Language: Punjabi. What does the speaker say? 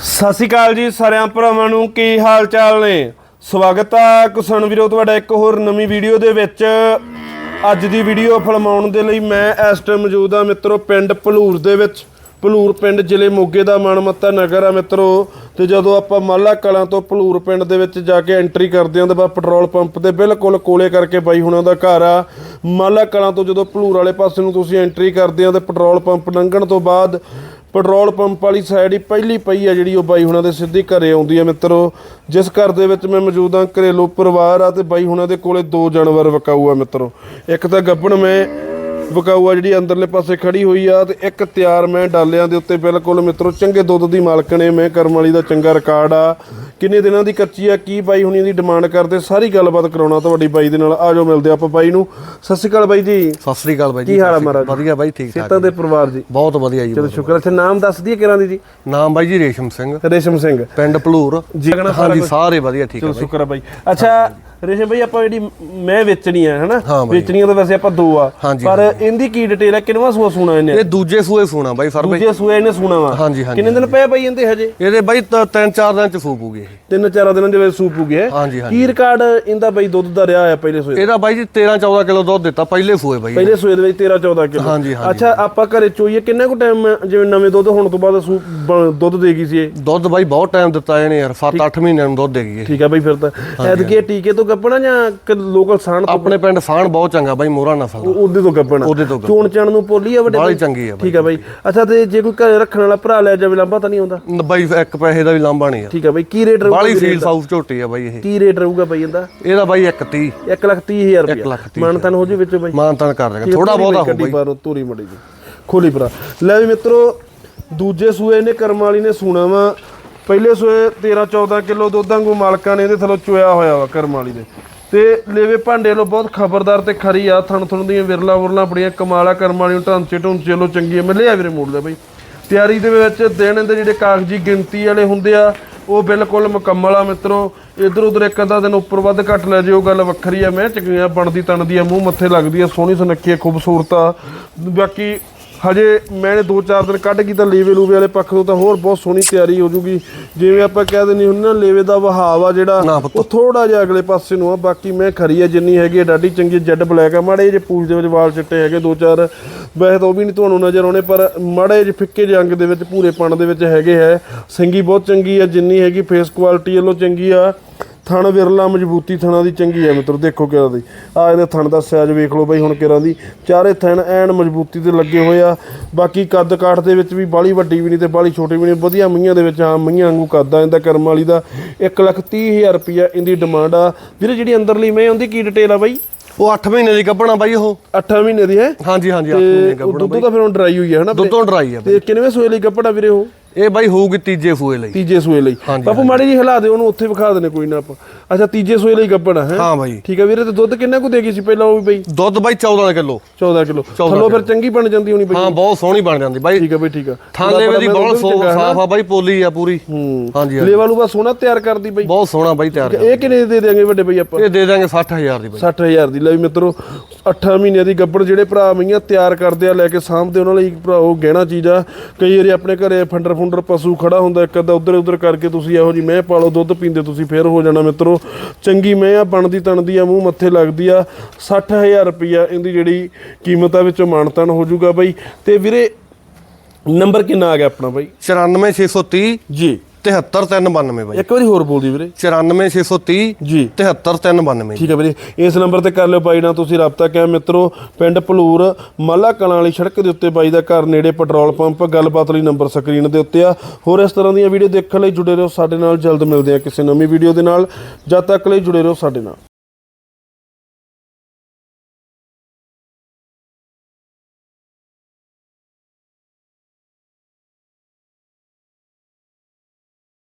ਸਤਿ ਸ਼੍ਰੀ ਅਕਾਲ ਜੀ ਸਾਰਿਆਂ ਭਰਾਵਾਂ ਨੂੰ, ਕੀ ਹਾਲ ਚਾਲ ਨੇ? ਸਵਾਗਤ ਆ ਕਿਸਾਨ ਵੀਰੋ, ਤੁਹਾਡਾ ਇੱਕ ਹੋਰ ਨਵੀਂ ਵੀਡੀਓ ਦੇ ਵਿੱਚ। ਅੱਜ ਦੀ ਵੀਡੀਓ ਫਿਲਮਾਉਣ ਦੇ ਲਈ ਮੈਂ ਇਸ ਟਾਈਮ ਮੌਜੂਦ ਆ ਮਿੱਤਰੋ, ਪਿੰਡ ਭਲੂਰ ਦੇ ਵਿੱਚ। ਭਲੂਰ ਪਿੰਡ ਜ਼ਿਲ੍ਹੇ ਮੋਗੇ ਦਾ ਮਨਮੱਤਾ ਨਗਰ ਆ ਮਿੱਤਰੋ। ਤੇ ਜਦੋਂ ਆਪਾਂ ਮਾਲਾ ਕਲਾਂ ਤੋਂ ਭਲੂਰ ਪਿੰਡ ਦੇ ਵਿੱਚ ਜਾ ਕੇ ਐਂਟਰੀ ਕਰਦੇ ਆਂ ਤਾਂ ਬਾ ਪੈਟਰੋਲ ਪੰਪ ਦੇ ਬਿਲਕੁਲ ਕੋਲੇ ਕਰਕੇ ਬਾਈ ਹੁਣਾਂ ਦਾ ਘਰ ਆ। ਮਾਲਾ ਕਲਾਂ ਤੋਂ ਜਦੋਂ ਭਲੂਰ ਵਾਲੇ ਪਾਸੇ ਨੂੰ ਤੁਸੀਂ ਐਂਟਰੀ ਕਰਦੇ ਆਂ ਤੇ ਪੈਟਰੋਲ ਪੰਪ ਲੰਘਣ ਤੋਂ ਬਾਅਦ ਪੈਟਰੋਲ ਪੰਪ ਵਾਲੀ ਸਾਈਡ ਹੀ ਪਹਿਲੀ ਪਈ ਆ ਜਿਹੜੀ ਉਹ ਬਾਈ ਹੁਣਾਂ ਦੇ ਸਿੱਧੀ ਘਰੇ ਆਉਂਦੀ ਆ ਮਿੱਤਰੋ। ਜਿਸ ਘਰ ਦੇ ਵਿੱਚ ਮੈਂ ਮੌਜੂਦ ਆ, ਘਰੇਲੂ ਪਰਿਵਾਰ ਆ ਤੇ ਬਾਈ ਹੁਣਾਂ ਦੇ ਕੋਲੇ ਦੋ ਜਾਨਵਰ ਵਿਕਾਊ ਆ ਮਿੱਤਰੋ। ਇੱਕ ਤਾਂ ਗੱਬਣ ਮੈਂ ਵਿਕਾਊ ਆ ਜਿਹੜੀ ਅੰਦਰਲੇ ਪਾਸੇ ਖੜੀ ਹੋਈ ਆ ਤੇ ਇੱਕ ਤਿਆਰ ਮੈਂ ਡਾਲਿਆਂ ਦੇ ਉੱਤੇ ਬਿਲਕੁਲ ਮਿੱਤਰੋ ਚੰਗੇ ਦੁੱਧ ਦੀ ਮਾਲਕ ਨੇ ਮੈਂ ਕਰਮ ਵਾਲੀ ਦਾ ਚੰਗਾ ਰਿਕਾਰਡ ਆ। ਕਿੰਨੇ ਦਿਨਾਂ ਦੀ ਕੱਚੀ ਆ ਕੀ ਬਾਈ ਹੁਣੀ ਦੀ ਡਿਮਾਂਡ ਕਰਦੇ ਸਾਰੀ ਗੱਲਬਾਤ ਕਰਾਉਣਾ ਤੁਹਾਡੀ ਬਾਈ ਦੇ ਨਾਲ। ਆਜੋ ਮਿਲਦੇ ਆਪਾਂ ਬਾਈ ਨੂੰ। ਸਤਿ ਸ਼੍ਰੀ ਅਕਾਲ ਬਾਈ ਜੀ। ਸਤਿ ਸ੍ਰੀ ਅਕਾਲ ਬਾਈ ਜੀ ਕੀ ਹਾਲ ਆ ਮਹਾਰਾਜ? ਵਧੀਆ ਬਾਈ ਠੀਕ ਠਾਕ ਸੇਤਾਂ ਦੇ ਪਰਿਵਾਰ ਜੀ। ਬਹੁਤ ਵਧੀਆ ਜੀ ਚਲੋ ਸ਼ੁਕਰ ਅੱਛਾ ਨਾਮ ਦੱਸ ਦਈਏ ਕਿਰਾਂ ਦੀ ਜੀ? ਨਾਮ ਬਾਈ ਜੀ ਰੇਸ਼ਮ ਸਿੰਘ। ਰੇਸ਼ਮ ਸਿੰਘ। ਪਿੰਡ ਭਲੂਰ। ਜੀ ਹਾਂਜੀ? ਸਾਰੇ ਵਧੀਆ ਠੀਕ ਚਲੋ ਹੈ ਸ਼ੁਕਰ ਆ ਬਾਈ। ਅੱਛਾ ਰੇਸ਼ਮ ਬਾਈ ਆਪਾਂ ਜਿਹੜੀ ਮੈਂ ਵੇਚਣੀ ਆ ਹਨਾ। ਵੇਚਣੀਆਂ ਤਾਂ ਵੈਸੇ ਆਪਾਂ ਦੋ ਆ। ਪਰ ਇਹਦੀ ਕੀ ਡਿਟੇਲ ਹੈ ਕਿੰਨਵਾ ਸੂਆ ਸੂਣਾ ਇਹਨੇ? ਇਹ ਦੂਜੇ ਸੂਏ ਸੋਣਾ ਬਾਈ ਫਰ ਬਾਈ। ਦੂਜੇ ਸੂਏ ਇਹਨੇ ਸੂਣਾ ਵਾ। ਕਿੰਨੇ ਦਿਨ ਪਏ ਬਾਈ ਇਹਦੇ ਹਜੇ? ਇਹਦੇ ਬਾਈ ਤ- ਤਿੰਨ ਚਾਰ ਦਿਨ ਚ ਫੂਪੂਗੇ ਇਹ। ਤਿੰਨ ਚਾਰ ਦਿਨਾਂ ਦੇ ਵਿੱਚ ਸੂਪ ਹੋ ਗਿਆ ਹਾਂਜੀ ਹਾਂਜੀ। ਕੀ ਰਿਕਾਰਡ ਇਹਦਾ ਬਾਈ ਦੁੱਧ ਦਾ ਰਿਹਾ ਆ ਪਹਿਲੇ ਸੂਏ ਇਹਦਾ ਬਾਈ ਜੀ 13 14 ਕਿਲੋ ਦੁੱਧ ਦਿੱਤਾ ਪਹਿਲੇ ਸੂਏ ਬਾਈ ਪਹਿਲੇ ਸੂਏ ਦੇ ਵਿੱਚ 13 14 ਕਿਲੋ। ਅੱਛਾ ਆਪਾਂ ਘਰੇ ਚੋਈਏ ਕਿੰਨਾ ਕੁ ਟਾਈਮ ਜਿਵੇਂ ਨਵੇਂ ਦੁੱਧ ਹੋਣ ਤੋਂ ਬਾਅਦ ਸੂਪ ਦੁੱਧ ਦੇਗੀ ਸੀ ਇਹ? ਦੁੱਧ ਬਾਈ ਬਹੁਤ ਟਾਈਮ ਦਿੱਤਾ ਇਹਨੇ ਯਾਰ 7-8 ਮਹੀਨਿਆਂ ਨੂੰ ਦੁੱਧ ਦੇਗੀ ਠੀਕ ਆ ਬਾਈ ਫਿਰ ਤਾਂ। ਐਤਕੀ ਟੀਕੇ ਤੋਂ ਗੱਪਣਾ ਜਾਂ ਲੋਕਲ ਸਾਣ ਤੋਂ ਆਪਣੇ ਪਿੰਡ ਫਾਨ ਬਹੁਤ ਚੰਗਾ ਬਾਈ ਮੋਹਰਾ ਨਸਲ ਦਾ ਉਹਦੇ ਤੋਂ ਗੱਪਣਾ। ਉਹਦੇ ਤੋਂ। ਚੋਣ ਚਣ ਨੂੰ ਪੋਲੀ ਆ ਵੱਡੇ ਬਾਈ? ਚੰਗੀ ਆ ਬਾਈ ਠੀਕ ਆ ਬਾਈ। ਅੱਛਾ ਤੇ ਜੇ ਕੋਈ ਘਰੇ ਰੱਖਣ ਵਾਲਾ ਭਰਾ ਲੈ ਜਾਵੇ ਲੰਬਾ ਤਾਂ ਨਹੀਂ ਆਉਂਦਾ? ਬਾਈ ਇੱਕ ਪੈਸੇ ਦਾ ਵੀ ਲਾਂਭਾ ਨਹੀਂ ਯਾਰ ਠੀਕ ਆ ਬਾਈ ਕੀ ਰੇਟ ਰਹੂਗਾ ਬਾਹਲੀ ਫੀਲ ਸਾਊਥ ਝੋਟੀ ਆ ਬਾਈ ਇਹ। ਕੀ ਰੇਟ ਰਹੂਗਾ ਬਾਈ ਇਹਦਾ? ਇਹਦਾ ਬਾਈ 130 1 ਲੱਖ 30 ਹਜ਼ਾਰ ਇੱਕ ਲੱਖ ਰੁਪਏ ਤੀਹ ਮਨ ਤਨ ਹੋ ਜੇ ਵਿੱਚੋਂ ਬਾਈ। ਮਾਨਤਾਨ ਕਰ ਦੇਗਾ। ਥੋੜਾ ਬਹੁਤਾ ਹੋ ਬਾਈ। ਧੂਰੀ ਮੜੀ ਜੀ ਖੋਲੀ ਭਰਾ। ਲੈ ਵੀ ਮਿੱਤਰੋ ਦੂਜੇ ਸੂਏ ਨੇ ਕਰਮ ਵਾਲੀ ਨੇ ਸੂਣਾ ਵਾ। ਪਹਿਲੇ ਸੂਏ 13 14 ਕਿਲੋ ਦੁੱਧ ਵਾਂਗੂ ਮਾਲਕਾਂ ਨੇ ਇਹਦੇ ਥੱਲੋਂ ਚੋਇਆ ਹੋਇਆ ਵਾ ਕਰਮ ਵਾਲੀ ਦੇ। ਤੇ ਲੇਵੇ ਭਾਂਡੇ ਲੋ ਬਹੁਤ ਖਬਰਦਾਰ ਤੇ ਖਰੀ ਆ, ਥਣ ਥਣ ਦੀਆਂ ਵਿਰਲਾ ਵਰਲਾ ਬੜੀਆਂ ਕਮਾਲਾ ਕਰਮ ਵਾਲੀ ਨੂੰ ਢਾਂਚੇ ਢੁੰਚੇ ਲੋ ਚੰਗੀ ਆ ਲਿਆ ਵੀਰੇ ਮੋੜ ਲਿਆ ਬਈ। ਤਿਆਰੀ ਦੇ ਵਿੱਚ ਦਿਨ ਦੇ ਜਿਹੜੇ ਕਾਗਜ਼ੀ ਗਿਣਤੀ ਵਾਲੇ ਹੁੰਦੇ ਆ, ਉਹ ਬਿਲਕੁਲ ਮੁਕੰਮਲ ਆ ਮਿੱਤਰੋ। ਇਧਰ ਉਧਰ ਇੱਕ ਅੱਧਾ ਦਿਨ ਉੱਪਰ ਵੱਧ ਘੱਟ ਲੈ ਜਿਓ, ਗੱਲ ਵੱਖਰੀ ਆ, ਮੈਂ ਚੰਗੀਆਂ ਬਣਦੀ ਤਣਦੀ ਆ, ਮੂੰਹ ਮੱਥੇ ਲੱਗਦੀ ਆ, ਸੋਹਣੀ ਸੁਨੱਖੀ ਆ, ਖੂਬਸੂਰਤ ਆ। ਬਾਕੀ ਹਜੇ ਮੈਂ ਦੋ ਚਾਰ ਦਿਨ ਕੱਢ ਗਈ ਤਾਂ ਲੇਵੇ ਲੂਵੇ ਵਾਲੇ ਪੱਖ ਤੋਂ ਤਾਂ ਹੋਰ ਬਹੁਤ ਸੋਹਣੀ ਤਿਆਰੀ ਹੋ ਜੂਗੀ। ਜਿਵੇਂ ਆਪਾਂ ਕਹਿ ਦਿੰਦੇ ਹੁੰਦੇ ਨਾ ਲੇਵੇ ਦਾ ਵਹਾਵ ਆ ਜਿਹੜਾ। ਉਹ ਥੋੜਾ ਜਿਹਾ ਅਗਲੇ ਪਾਸੇ ਨੂੰ ਆ ਬਾਕੀ ਮੈਂ ਖਰੀ ਆ ਜਿੰਨੀ ਹੈਗੀ ਆ ਡਾਡੀ ਚੰਗੀ ਜੈਡ ਬਲੈਕ ਆ ਮਾੜੇ ਜੇ ਪੂਛ ਦੇ ਵਿੱਚ ਵਾਲ ਚਿੱਟੇ ਹੈਗੇ ਦੋ ਚਾਰ। ਵੈਸੇ ਤਾਂ ਉਹ ਵੀ ਨਹੀਂ ਤੁਹਾਨੂੰ ਨਜ਼ਰ ਆਉਣੇ ਪਰ ਮਾੜੇ ਜਿਹੇ ਫਿੱਕੇ ਜਿਹੇ ਅੰਗ ਦੇ ਵਿੱਚ ਪੂਰੇ ਪਣ ਦੇ ਵਿੱਚ ਹੈਗੇ ਹੈ। ਸਿੰਗੀ ਬਹੁਤ ਚੰਗੀ ਆ ਜਿੰਨੀ ਹੈਗੀ ਫੇਸ ਕੁਆਲਿਟੀ ਵੱਲੋਂ ਚੰਗੀ ਆ। ਥਣ ਵਿਰਲਾ ਮਜ਼ਬੂਤੀ ਥਣਾ ਦੀ ਚੰਗੀ ਆ ਮਿੱਤਰ ਦੇਖੋ ਕਿਹੜਾ ਦੀ। ਆ ਇਹਦੇ ਥਣ ਦਾ ਸਾਈਜ਼ ਵੇਖ ਲਓ ਬਾਈ ਹੁਣ ਕਿਹੜਾ ਦੀ। ਚਾਰੇ ਥਣ ਐਨ ਮਜ਼ਬੂਤੀ ਤੇ ਲੱਗੇ ਹੋਏ ਆ। ਬਾਕੀ ਕੱਦ ਕਾਠ ਦੇ ਵਿੱਚ ਵੀ ਬਾਲੀ ਵੱਡੀ ਵੀ ਨਹੀਂ ਤੇ ਬਾਲੀ ਛੋਟੀ ਵੀ ਨਹੀਂ। ਵਧੀਆ ਮਈਆਂ ਦੇ ਵਿੱਚ ਆਮ ਮਈਆਂ ਵਾਂਗੂ ਕੱਦ ਆ ਇਹਦਾ ਕਰਮ ਵਾਲੀ ਦਾ। 1 ਲੱਖ 30 ਹਜ਼ਾਰ ਰੁਪਿਆ ਇਹਦੀ ਡਿਮਾਂਡ ਆ। ਵੀਰੇ ਜਿਹੜੀ ਅੰਦਰਲੀ ਮੈਂ ਉਹਦੀ ਕੀ ਡਿਟੇਲ ਆ ਬਾਈ? ਉਹ 8 ਮਹੀਨੇ ਦੀ ਗੱਭਣਾ ਬਾਈ ਉਹ। 8 ਮਹੀਨੇ ਦੀ ਹੈ? ਹਾਂਜੀ ਹਾਂਜੀ 8 ਮਹੀਨੇ ਗੱਭਣਾ ਦੁੱਧ ਤਾਂ ਫਿਰ ਹੁਣ ਡਰਾਈ ਹੋਈ ਹੈ ਹਨਾ ਦੁੱਧੋਂ ਡਰਾਈ ਆ ਬਾਈ। ਤੇ ਕਿੰਨਵੇਂ ਸੂਏ ਲਈ ਕੱਪੜਾ ਵੀਰੇ ਉਹ? ਇਹ ਬਾਈ ਹੋਊਗੀ ਤੀਜੇ ਸੂਏ ਲਈ। ਤੀਜੇ ਸੂਏ ਲਈ। ਹਾਂਜੀ, ਬਾਪੂ ਮਾੜੀ ਜੀ ਹਿਲਾ ਦੇ ਉਹਨੂੰ ਉੱਥੇ ਵਿਖਾ ਦੇਣੇ ਕੋਈ ਨਾ ਆਪਾਂ। ਅੱਛਾ ਤੀਜੇ ਸੂਏ ਲਈ ਗੱਪਣਾ ਹੈ? ਹਾਂ ਬਾਈ। ਠੀਕ ਹੈ ਵੀਰੇ ਤੇ ਦੁੱਧ ਕਿੰਨਾ ਕੁ ਦੇਗੀ ਸੀ ਪਹਿਲਾਂ ਉਹ ਵੀ ਬਈ? ਦੁੱਧ ਬਾਈ 14 ਕਿਲੋ। 14 ਕਿਲੋ। ਥੱਲੋਂ ਫਿਰ ਚੰਗੀ ਬਣ ਜਾਂਦੀ ਹੋਣੀ ਬਈ। ਹਾਂ ਬਹੁਤ ਸੋਹਣੀ ਬਣ ਜਾਂਦੀ ਬਾਈ। ਠੀਕ ਹੈ ਬਈ ਠੀਕ ਆ। ਥਾਲੇ ਦੀ ਬਹੁਤ ਸਾਫ਼ ਆ ਬਾਈ ਪੋਲੀ ਆ ਪੂਰੀ। ਹੂੰ। ਹਾਂਜੀ ਹਾਂਜੀ। ਲੇਵਲ ਨੂੰ ਬਸ ਸੋਹਣਾ ਤਿਆਰ ਕਰਦੀ ਬਈ। ਬਹੁਤ ਸੋਹਣਾ ਬਾਈ ਤਿਆਰ ਇਹ ਕਿੰਨੇ ਦੀ ਦੇ ਦੇਾਂਗੇ ਵੱਡੇ ਬਈ ਆਪਾਂ? ਇਹ ਦੇ ਦਾਂਗੇ 60000 ਦੀ ਬਾਈ। 60000 ਦੀ। ਲੈ ਵੀ ਮਿੱਤਰੋ 8 ਮਹੀਨਿਆਂ ਦੀ ਗੱਬੜ ਜਿਹੜੇ ਭਰਾ ਮਈਆਂ ਤਿਆਰ ਕਰਦੇ ਆ ਲੈ ਕੇ ਸਾਂਭਦੇ ਉਹਨਾਂ ਲਈ ਭਰਾ ਉਹ ਗਹਿਣਾ ਚੀਜ਼ ਆ। ਕਈ ਵਾਰੀ ਆਪਣੇ ਘਰੇ ਫੰਡਰ ਫੁੰਡਰ ਪਸ਼ੂ ਖੜਾ ਹੁੰਦਾ ਇੱਕ ਅੱਧਾ ਉਧਰ ਉਧਰ ਕਰਕੇ ਤੁਸੀਂ ਇਹੋ ਜੀ ਮੈਂ ਪਾਲੋ ਦੁੱਧ ਪੀਂਦੇ ਤੁਸੀਂ ਫੇਰ ਹੋ ਜਾਣਾ ਮਿੱਤਰੋ। ਚੰਗੀ ਮੈਂ ਆ ਬਣਦੀ ਤਣਦੀ ਆ ਮੂੰਹ ਮੱਥੇ ਲੱਗਦੀ ਆ। 60000 ਰੁਪਈਆ ਇਹਦੀ ਜਿਹੜੀ ਕੀਮਤ ਆ ਵਿੱਚੋਂ ਮਾਨਤਨ ਹੋ ਜਾਊਗਾ ਬਾਈ। ਤੇ ਵੀਰੇ ਨੰਬਰ ਕਿੰਨਾ ਆ ਗਿਆ ਆਪਣਾ ਬਾਈ? 94630 ਜੀ। 73392 ਬਾਈ। ਇੱਕ ਵਾਰੀ ਹੋਰ ਬੋਲ ਦੀ ਵੀਰੇ। 94630 ਜੀ। 73392 ਠੀਕ ਹੈ ਵੀਰੇ ਇਸ ਨੰਬਰ ਤੇ ਕਰ ਲਿਓ ਬਾਈ ਨਾਲ ਤੁਸੀਂ ਰਾਬਤਾ। ਕਿਆ ਮਿੱਤਰੋ ਪਿੰਡ ਭਲੂਰ ਮਾਲਾ ਕਲਾਂ ਵਾਲੀ ਸੜਕ ਦੇ ਉੱਤੇ ਬਾਈ ਦਾ ਘਰ ਨੇੜੇ ਪੈਟਰੋਲ ਪੰਪ ਗੱਲਬਾਤ ਲਈ ਨੰਬਰ ਸਕਰੀਨ ਦੇ ਉੱਤੇ ਆ। ਹੋਰ ਇਸ ਤਰ੍ਹਾਂ ਦੀਆਂ ਵੀਡੀਓ ਦੇਖਣ ਲਈ ਜੁੜੇ ਰਹੋ ਸਾਡੇ ਨਾਲ। ਜਲਦ ਮਿਲਦੇ ਆ ਕਿਸੇ ਨਵੀਂ ਵੀਡੀਓ ਦੇ ਨਾਲ। ਜਦ ਤੱਕ ਲਈ ਜੁੜੇ ਰਹੋ ਸਾਡੇ ਨਾਲ।